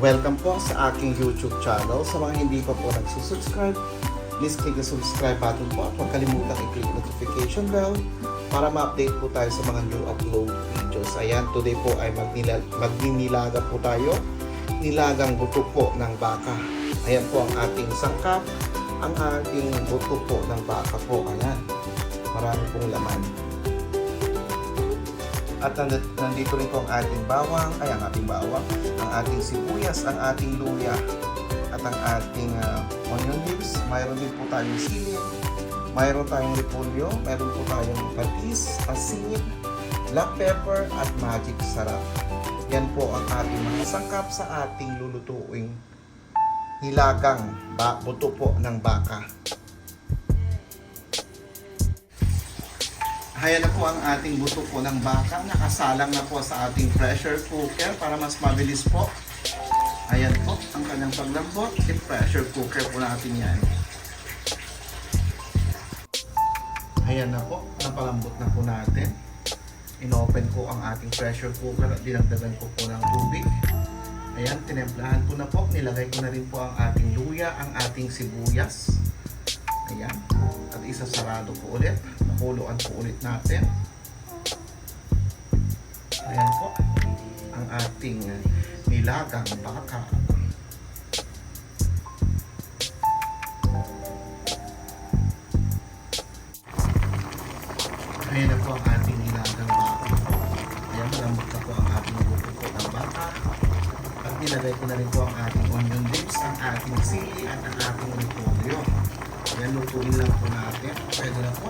Welcome po sa aking YouTube channel. Sa mga hindi pa po nagsusubscribe, please click the subscribe button po at huwag kalimutan i-click notification bell para ma-update po tayo sa mga new upload videos. Ayan, today po ay magnila- magninilaga po tayo. Nilagang buto po ng baka. Ayan po ang ating sangkap. Ang ating buto po ng baka po. Ayan, marami pong laman. At nandit- nandito rin po ang ating bawang, ay ang ating bawang, ang ating sibuyas, ang ating luya, at ang ating ah, onion leaves. Mayroon din po tayong sili, mayroon tayong repolyo, mayroon po tayong patis, asin, black pepper, at magic sarap. Yan po ang ating mga sangkap sa ating lulutuing nilagang buto po ng baka. Ayan na po ang ating buto po ng baka. Nakasalang na po sa ating pressure cooker para mas mabilis po. Ayan po ang kanyang paglambot. I-pressure cooker po natin yan. Ayan na po. Napalambot na po natin. Inopen ko ang ating pressure cooker at dinagdagan ko po ng tubig. Ayan, tinemplahan ko na po. Nilagay ko na rin po ang ating luya, ang ating sibuyas. Ayan. At isasarado ko ulit. Nakuluan po ulit natin. Ayan po. Ang ating nilagang baka. Ayan na po ang ating nilagang baka. Ayan, malambot na po ang ating buko po ng baka. At nilagay ko na rin po ang ating onion leaves, ang ating sili, at ang ating repolyo. Ayan, lutuin lang po natin. Pwede na po.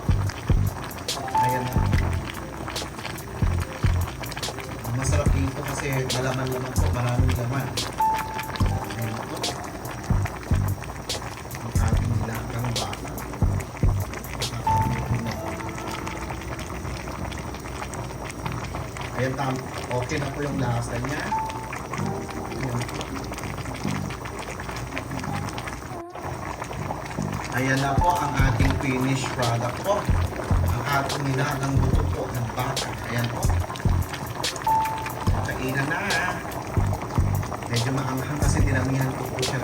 Ayan na. Masarap dito kasi malaman-laman po, maraming laman. Ayan. Ang ating. Ayan, tam okay na po yung lasa niya. Ayan. Ayan na po ang ating finished product po. Ang ating nilagang buto po ng baka. Ayan po. Kainan na. Medyo maanghang kasi dinamihan ko po siya